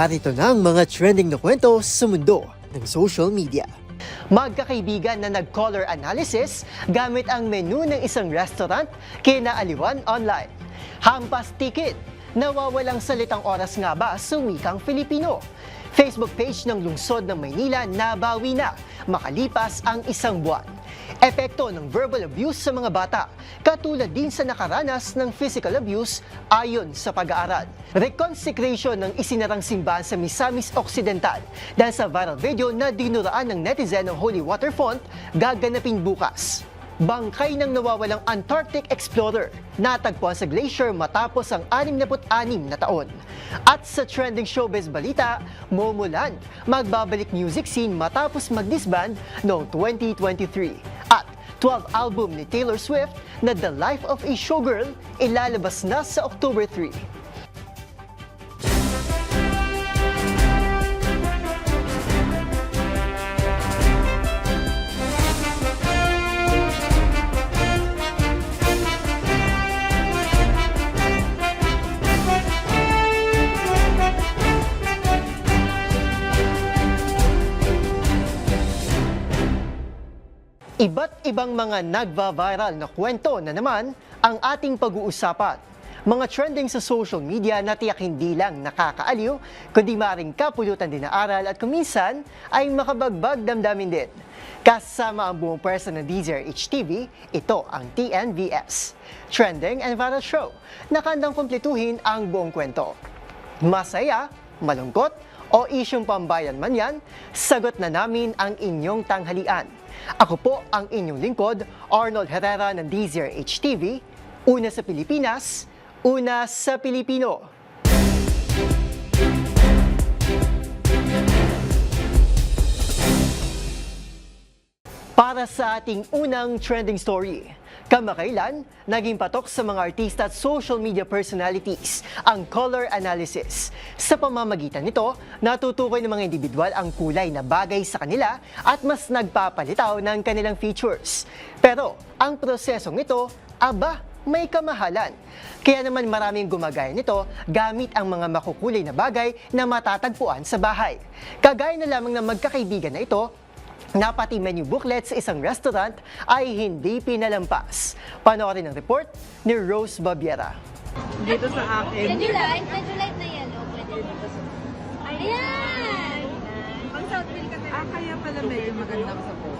Narito na ang mga trending na kwento sa mundo ng social media. Magkakaibigan na nag-color analysis gamit ang menu ng isang restaurant kinaaliwan online. Hampas ticket, nawawalang salitang oras nga ba sa wikang Filipino? Facebook page ng lungsod ng Maynila nabawi na makalipas ang isang buwan. Epekto ng verbal abuse sa mga bata, katulad din sa nakaranas ng physical abuse ayon sa pag-aaral. Reconsecration ng isinarang simbahan sa Misamis Occidental dahil sa viral video na dinuraan ng netizen ng Holy Water Font gaganapin bukas. Bangkay ng nawawalang Antarctic Explorer natagpuan sa glacier matapos ang 66 na taon. At sa trending showbiz balita, Momoland magbabalik music scene matapos mag-disband noong 2023. At 12 album ni Taylor Swift na The Life of a Showgirl ilalabas na sa October 3. Iba't ibang mga nagva-viral na kwento na naman ang ating pag-uusapan. Mga trending sa social media na tiyak hindi lang nakakaaliw, kundi maring kapulutan din na aral at kuminsan ay makabagbag damdamin din. Kasama ang buong person ng DZR HTV, ito ang TNVS. Trending and Viral Show, nakandang kumpletuhin ang buong kwento. Masaya, malungkot, o isyong pambayan man yan, sagot na namin ang inyong tanghalian. Ako po ang inyong lingkod, Arnold Herrera ng DZR HTV, una sa Pilipinas, una sa Pilipino. Para sa ating unang trending story, kamakailan, naging patok sa mga artista at social media personalities ang color analysis. Sa pamamagitan nito, natutukoy ng mga individual ang kulay na bagay sa kanila at mas nagpapalitaw ng kanilang features. Pero ang prosesong ito, aba, may kamahalan. Kaya naman maraming gumagaya nito gamit ang mga makukulay na bagay na matatagpuan sa bahay. Kagaya na lamang ng magkakaibigan na ito, na pati menu booklet sa isang restaurant ay hindi pinalampas. Panoorin ang report ni Rose Babiera. Dito sa akin. Medyo light, medyo light na yellow. Pwede dito sa... Ayan! Pang South Bill kasi. Ah, kaya pala medyo maganda sa photo.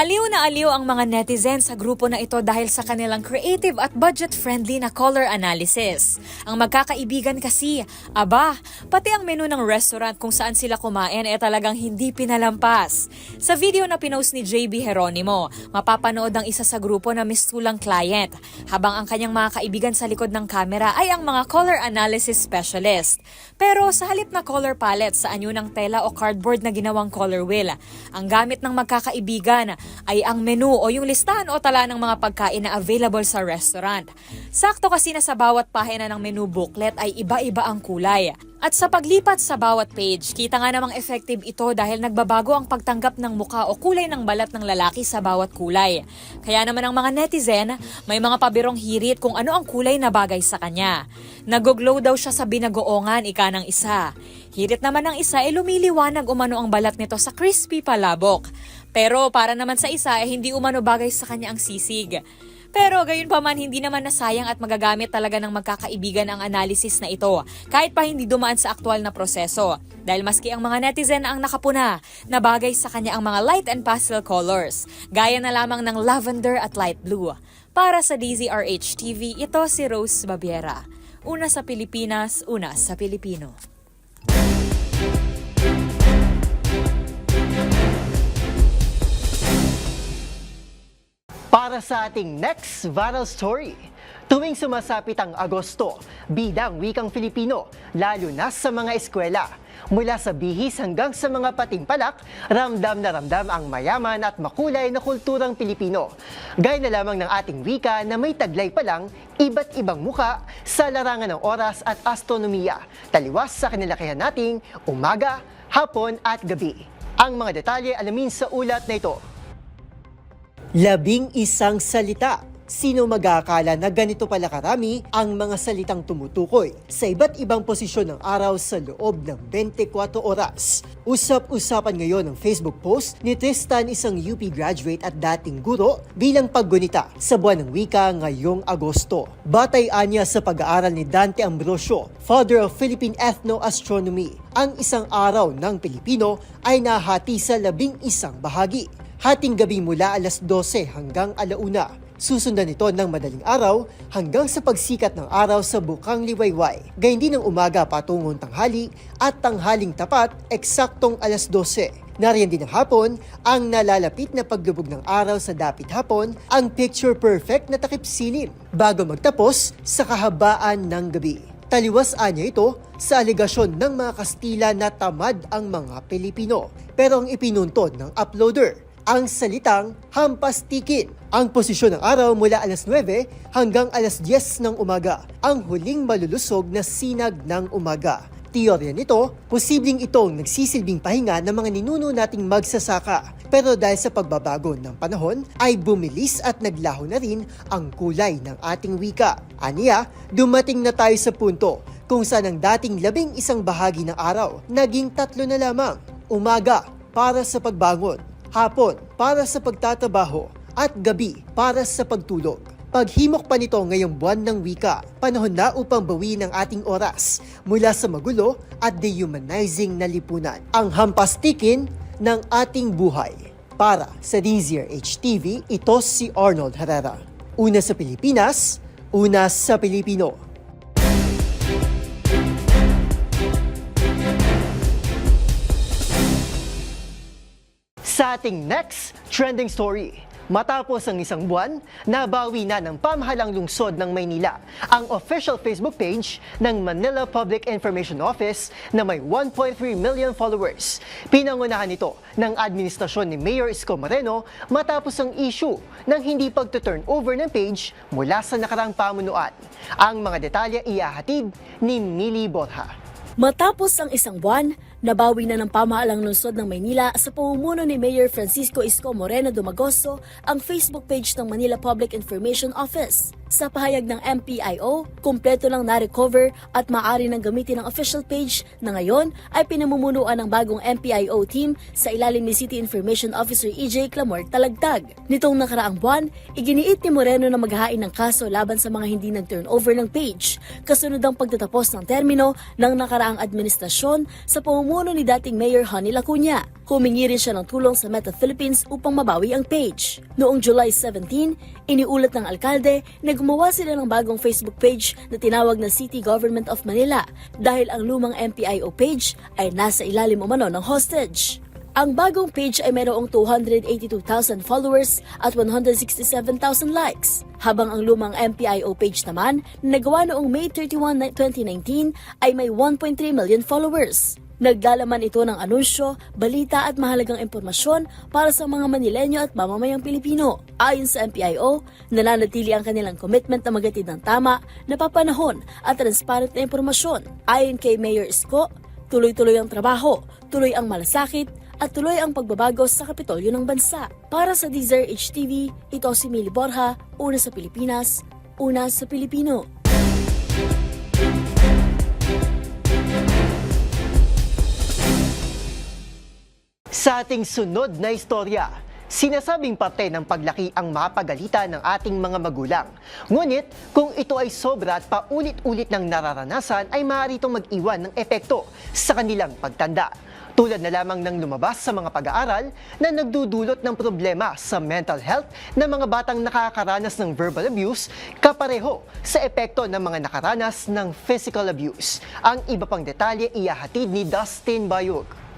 Aliw na aliw ang mga netizens sa grupo na ito dahil sa kanilang creative at budget-friendly na color analysis. Ang magkakaibigan kasi, aba, pati ang menu ng restaurant kung saan sila kumain ay talagang hindi pinalampas. Sa video na pinost ni JB Heronimo, mapapanood ang isa sa grupo na mistulang client, habang ang kanyang mga kaibigan sa likod ng kamera ay ang mga color analysis specialist. Pero sa halip na color palette sa anyo ng tela o cardboard na ginawang color wheel, ang gamit ng magkakaibigan ay ang menu o yung listahan o tala ng mga pagkain na available sa restaurant. Sakto kasi na sa bawat pahina ng menu booklet ay iba-iba ang kulay. At sa paglipat sa bawat page, kita nga namang effective ito dahil nagbabago ang pagtanggap ng muka o kulay ng balat ng lalaki sa bawat kulay. Kaya naman ang mga netizen, may mga pabirong hirit kung ano ang kulay na bagay sa kanya. Nagoglow daw siya sa binagoongan, ika ng isa. Hirit naman ng isa ay lumiliwanag umano ang balat nito sa crispy palabok. Pero para naman sa isa ay hindi umano bagay sa kanya ang sisig. Pero gayon pa man, hindi naman nasayang at magagamit talaga ng magkakaibigan ang analysis na ito, kahit pa hindi dumaan sa aktual na proseso. Dahil maski ang mga netizen ang nakapuna, na bagay sa kanya ang mga light and pastel colors, gaya na lamang ng lavender at light blue. Para sa DZRH TV, ito si Rose Babiera. Una sa Pilipinas, una sa Pilipino. Para sa ating next viral story, tuwing sumasapit ang Agosto, bidang wikang Filipino, lalo na sa mga eskwela. Mula sa bihis hanggang sa mga patimpalak, ramdam na ramdam ang mayaman at makulay na kulturang Pilipino. Gaya na lamang ng ating wika na may taglay pa lang iba't ibang muka sa larangan ng oras at astronomiya, taliwas sa kinalakihan nating umaga, hapon at gabi. Ang mga detalye alamin sa ulat na ito. Labing isang salita Sino mag-aakala na ganito pala karami ang mga salitang tumutukoy sa iba't ibang posisyon ng araw sa loob ng 24 oras? Usap-usapan ngayon ng Facebook post ni Tristan isang UP graduate at dating guro bilang paggunita sa buwan ng wika ngayong Agosto. Batay anya sa pag-aaral ni Dante Ambrosio, father of Philippine Ethnoastronomy, ang isang araw ng Pilipino ay nahati sa labing isang bahagi. Hating gabi mula alas 12 hanggang alauna. Susundan ito ng madaling araw hanggang sa pagsikat ng araw sa bukang liwayway. Gayun din ng umaga patungong tanghali at tanghaling tapat eksaktong alas 12. Nariyan din ng hapon ang nalalapit na paglubog ng araw sa dapit hapon ang picture perfect na takip silim bago magtapos sa kahabaan ng gabi. Taliwas anya ito sa alegasyon ng mga Kastila na tamad ang mga Pilipino. Pero ang ipinuntod ng uploader ang salitang hampastikin. Ang posisyon ng araw mula alas 9 hanggang alas 10 ng umaga, ang huling malulusog na sinag ng umaga. Teorya nito, posibleng itong nagsisilbing pahinga ng mga ninuno nating magsasaka. Pero dahil sa pagbabago ng panahon, ay bumilis at naglaho na rin ang kulay ng ating wika. Aniya, dumating na tayo sa punto kung saan ang dating labing isang bahagi ng araw, naging tatlo na lamang. Umaga, para sa pagbangon. Hapon, para sa pagtatabaho. At gabi, para sa pagtulog. Paghimok pa nito ngayong buwan ng wika, panahon na upang bawiin ang ating oras mula sa magulo at dehumanizing na lipunan. Ang hampastikin ng ating buhay. Para sa DZR HTV, ito si Arnold Herrera. Una sa Pilipinas, una sa Pilipino. Sa ating next trending story, matapos ang isang buwan, nabawi na ng pamahalang lungsod ng Maynila ang official Facebook page ng Manila Public Information Office na may 1.3 million followers. Pinangunahan ito ng administrasyon ni Mayor Isko Moreno matapos ang issue ng hindi pagtuturn over ng page mula sa nakarang pamunuan. Ang mga detalye iyahatid ni Mili Borja. Matapos ang isang buwan, nabawi na ng pamahalang lungsod ng Maynila sa pamumuno ni Mayor Francisco Isko Moreno Dumagoso ang Facebook page ng Manila Public Information Office. Sa pahayag ng MPIO, kumpleto lang na-recover at maaari nang gamitin ang official page na ngayon ay pinamumunuan ng bagong MPIO team sa ilalim ni City Information Officer EJ Clamor Talagtag. Nitong nakaraang buwan, iginiit ni Moreno na maghahain ng kaso laban sa mga hindi nag-turnover ng page, kasunod ang pagtatapos ng termino ng nakaraang administrasyon sa pamumuno ni dating Mayor Honey Lacuna. Humingi rin siya ng tulong sa Meta Philippines upang mabawi ang page. Noong July 17, iniulat ng alkalde na gumawa sila ng bagong Facebook page na tinawag na City Government of Manila dahil ang lumang MPIO page ay nasa ilalim umano ng hostage. Ang bagong page ay mayroong 282,000 followers at 167,000 likes, habang ang lumang MPIO page naman na nagawa noong May 31, 2019 ay may 1.3 million followers. Naglalaman ito ng anunsyo, balita at mahalagang impormasyon para sa mga Manilenyo at mamamayang Pilipino. Ayon sa MPIO, nananatili ang kanilang commitment na magatid ng tama, napapanahon at transparent na impormasyon. Ayon kay Mayor Isko, tuloy-tuloy ang trabaho, tuloy ang malasakit, at tuloy ang pagbabago sa kapitolyo ng bansa. Para sa Deezer HTV, ito si Mili Borja, una sa Pilipinas, una sa Pilipino. Sa ating sunod na istorya, sinasabing parte ng paglaki ang mapagalitan ng ating mga magulang. Ngunit, kung ito ay sobra at paulit-ulit ng nararanasan, ay maaari itong mag-iwan ng epekto sa kanilang pagtanda. Tulad na lamang ng lumabas sa mga pag-aaral na nagdudulot ng problema sa mental health ng mga batang nakakaranas ng verbal abuse kapareho sa epekto ng mga nakaranas ng physical abuse. Ang iba pang detalye iyahatid ni Dustin Bayog.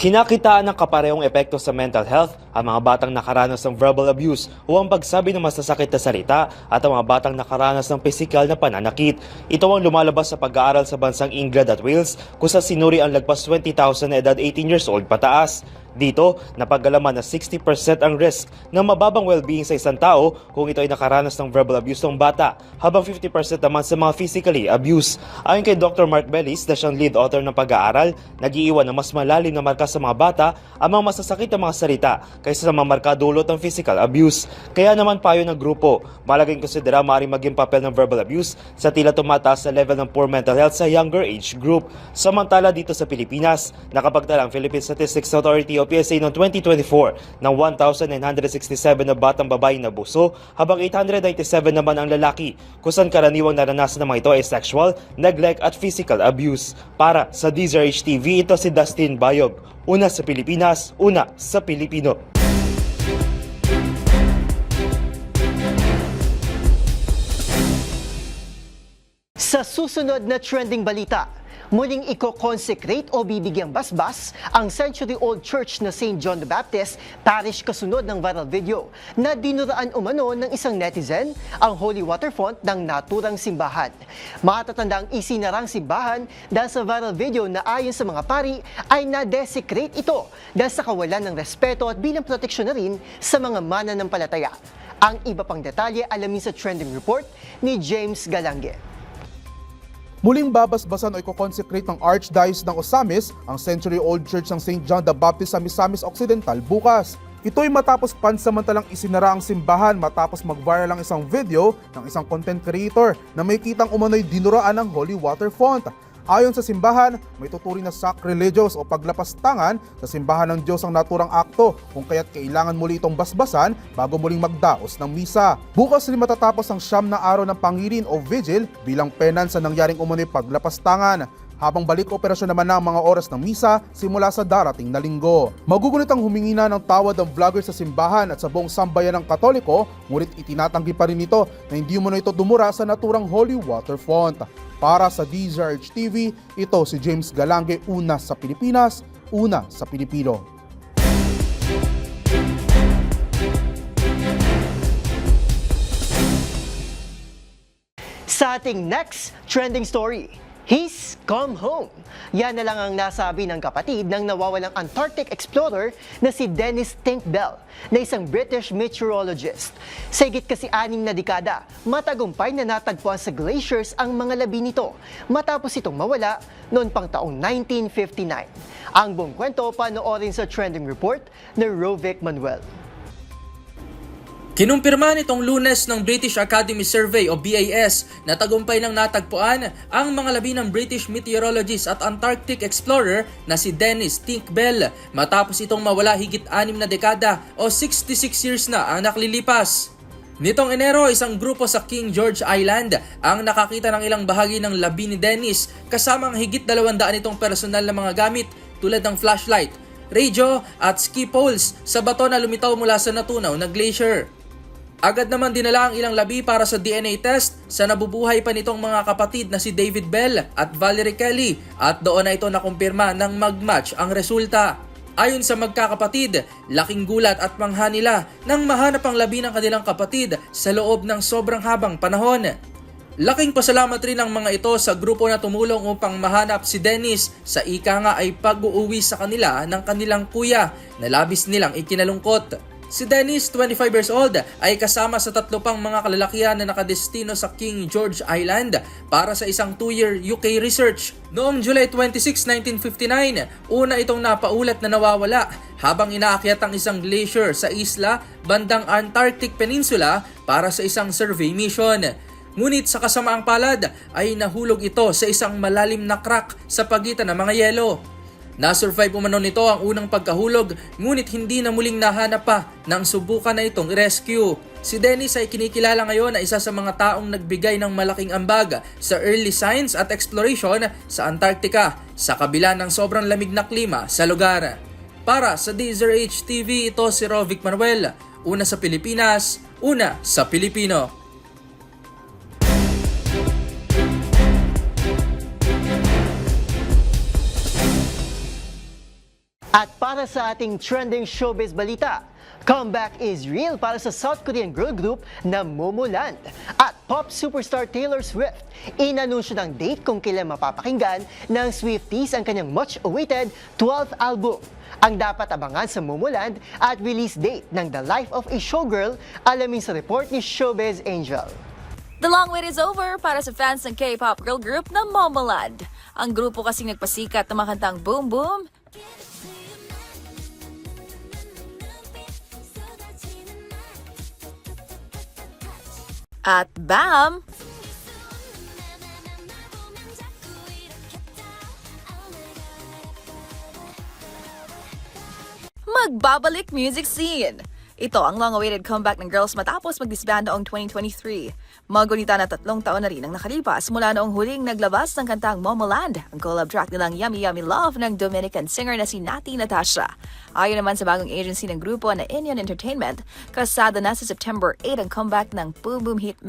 Kinakitaan ng kaparehong epekto sa mental health ang mga batang nakaranas ng verbal abuse o ang pagsabi ng masasakit na salita at ang mga batang nakaranas ng pisikal na pananakit. Ito ang lumalabas sa pag-aaral sa bansang England at Wales kung sa sinuri ang lagpas 20,000 na edad 18 years old pataas. Dito, napagalaman na 60% ang risk ng mababang well-being sa isang tao kung ito ay nakaranas ng verbal abuse ng bata, habang 50% naman sa mga physically abuse. Ayon kay Dr. Mark Bellis na siyang lead author ng pag-aaral, nag-iiwan ng mas malalim na marka sa mga bata ang mga masasakit na mga salita kaysa sa mamarka dulot ng physical abuse. Kaya naman payo ng grupo, malaging konsidera maaaring maging papel ng verbal abuse sa tila tumataas na level ng poor mental health sa younger age group. Samantala dito sa Pilipinas, nakapagtala ang Philippine Statistics Authority o PSA noong 2024 ng 1,967 na batang babae na buso habang 897 naman ang lalaki kung karaniwang naranasan ng mga ito ay sexual, neglect at physical abuse. Para sa DZRH TV, ito si Dustin Bayog. Una sa Pilipinas, una sa Pilipino. Sa susunod na trending balita, muling iko-consecrate o bibigyang basbas ang century-old church na St. John the Baptist parish kasunod ng viral video na dinuraan umano ng isang netizen ang holy water font ng naturang simbahan. Matatandang isinarang simbahan dahil sa viral video na ayon sa mga pari ay na-desecrate ito dahil sa kawalan ng respeto at bilang proteksyon na rin sa mga mananampalataya. Ang iba pang detalye alamin sa trending report ni James Galange. Muling babasbasan o iko-consecrate ng Archdiocese ng Osamis ang century-old church ng St. John the Baptist sa Misamis Occidental bukas. Ito'y matapos pansamantalang isinara ang simbahan matapos mag-viral ang isang video ng isang content creator na may kitang umano'y dinuraan ng holy water font. Ayon sa simbahan, may tuturing na sacrilegious o paglapastangan sa simbahan ng Diyos ang naturang akto kung kaya't kailangan muli itong basbasan bago muling magdaos ng misa. Bukas rin matatapos ang siyam na araw ng pangirin o vigil bilang penan sa nangyaring umano'y paglapastangan habang balik operasyon naman na ang mga oras ng misa simula sa darating na linggo. Magugulit ang humingi na ng tawad ng vlogger sa simbahan at sa buong sambayan ng Katoliko, ngunit itinatanggi pa rin ito na hindi mo na ito dumura sa naturang holy water font. Para sa DZRH TV, ito si James Galange, una sa Pilipinas, una sa Pilipino. Sa ating next trending story, He's come home. Yan na lang ang nasabi ng kapatid ng nawawalang Antarctic explorer na si Dennis Tinkbell na isang British meteorologist. Sa higit kasi aning na dekada, matagumpay na natagpuan sa glaciers ang mga labi nito matapos itong mawala noon pang taong 1959. Ang buong kwento panoorin sa trending report ni Rovic Manuel. Kinumpirma nitong lunes ng British Academy Survey o BAS na tagumpay ng natagpuan ang mga labi ng British meteorologist at Antarctic explorer na si Dennis Tinkbell matapos itong mawala higit anim na dekada o 66 years na ang naklilipas. Nitong Enero, isang grupo sa King George Island ang nakakita ng ilang bahagi ng labi ni Dennis kasama ang higit 200 itong personal na mga gamit tulad ng flashlight, radio at ski poles sa bato na lumitaw mula sa natunaw na glacier. Agad naman dinala ang ilang labi para sa DNA test sa nabubuhay pa nitong mga kapatid na si David Bell at Valerie Kelly at doon na ito nakumpirma ng mag-match ang resulta. Ayon sa magkakapatid, laking gulat at mangha nila nang mahanap ang labi ng kanilang kapatid sa loob ng sobrang habang panahon. Laking pasalamat rin ang mga ito sa grupo na tumulong upang mahanap si Dennis sa ika nga ay pag-uuwi sa kanila ng kanilang kuya na labis nilang ikinalungkot. Si Dennis, 25 years old, ay kasama sa tatlo pang mga kalalakihan na nakadestino sa King George Island para sa isang 2-year UK research. Noong July 26, 1959, una itong napaulat na nawawala habang inaakyat ang isang glacier sa isla bandang Antarctic Peninsula para sa isang survey mission. Ngunit sa kasamaang palad ay nahulog ito sa isang malalim na crack sa pagitan ng mga yelo. Nasurvive umano nito ang unang pagkahulog ngunit hindi na muling nahanap pa nang subukan na itong rescue. Si Dennis ay kinikilala ngayon na isa sa mga taong nagbigay ng malaking ambag sa early science at exploration sa Antarctica sa kabila ng sobrang lamig na klima sa lugar. Para sa DZRH TV, ito si Rovic Manuel. Una sa Pilipinas, una sa Pilipino. At para sa ating trending showbiz balita, comeback is real para sa South Korean girl group na Momoland. At pop superstar Taylor Swift, inanunsyo ng date kung kailan mapapakinggan ng Swifties ang kanyang much-awaited 12th album. Ang dapat abangan sa Momoland at release date ng The Life of a Showgirl, alamin sa report ni Showbiz Angel. The long wait is over para sa fans ng K-pop girl group na Momoland. Ang grupo kasing nagpasikat na makantang Boom Boom, At bam! Magbabalik music scene! Ito ang long-awaited comeback ng girls matapos mag-disband noong 2023. Magunita na tatlong taon na rin ang nakalipas mula noong huling naglabas ng kantang Momoland, ang collab track nilang Yummy Yummy Love ng Dominican singer na si Nati Natasha. Ayon naman sa bagong agency ng grupo na Indian Entertainment, kasada na sa September 8 ang comeback ng Boom Boom Hit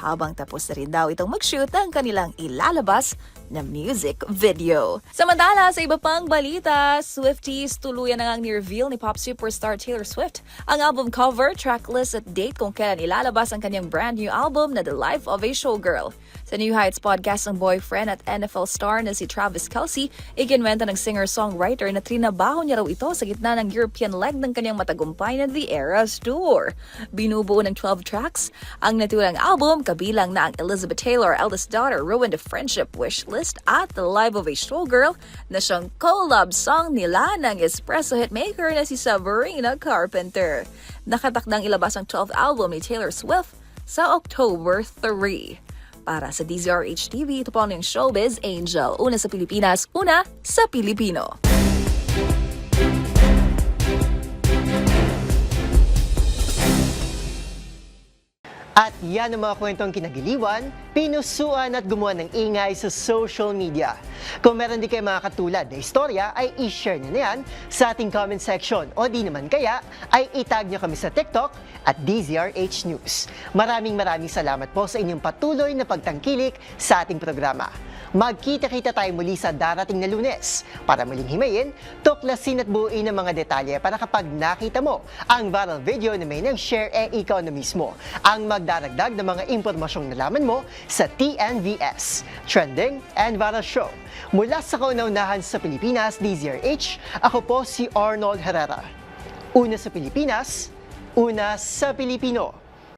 habang tapos na rin daw itong mag-shoot ng kanilang ilalabas na music video. Samantala, sa iba pang balita, Swifties tuluyan na ngang ni-reveal ni pop superstar Taylor Swift ang album cover, tracklist at date kung kailan ilalabas ang kanyang brand new album na The Life of a Showgirl. Sa New Heights podcast ng boyfriend at NFL star na si Travis Kelsey, ikinwenta ng singer-songwriter na trinabaho niya raw ito sa gitna ng European leg ng kanyang matagumpay na The Eras Tour. Binubuo ng 12 tracks, ang naturang album kabilang na ang Elizabeth Taylor, eldest daughter, Ruined a Friendship Wish List at The Life of a Showgirl na siyang collab song nila ng espresso hitmaker na si Sabrina Carpenter. Nakatakdang ilabas ang 12th album ni Taylor Swift sa October 3. Para sa DZRH TV, ito po ang Showbiz Angel. Una sa Pilipinas, una sa Pilipino. At yan ang mga kwentong kinagiliwan, pinusuan at gumawa ng ingay sa social media. Kung meron di kayo mga katulad na istorya, ay i-share nyo na yan sa ating comment section. O di naman kaya, ay itag nyo kami sa TikTok at DZRH News. Maraming maraming salamat po sa inyong patuloy na pagtangkilik sa ating programa. Magkita-kita tayo muli sa darating na lunes para muling himayin, tuklasin at buuin ang mga detalye para kapag nakita mo ang viral video na may nag-share eh ikaw na mismo ang magdaragdag ng mga impormasyong nalaman mo sa TNVS, Trending and Viral Show. Mula sa kauna-unahan sa Pilipinas, DZRH, ako po si Arnold Herrera. Una sa Pilipinas, una sa Pilipino.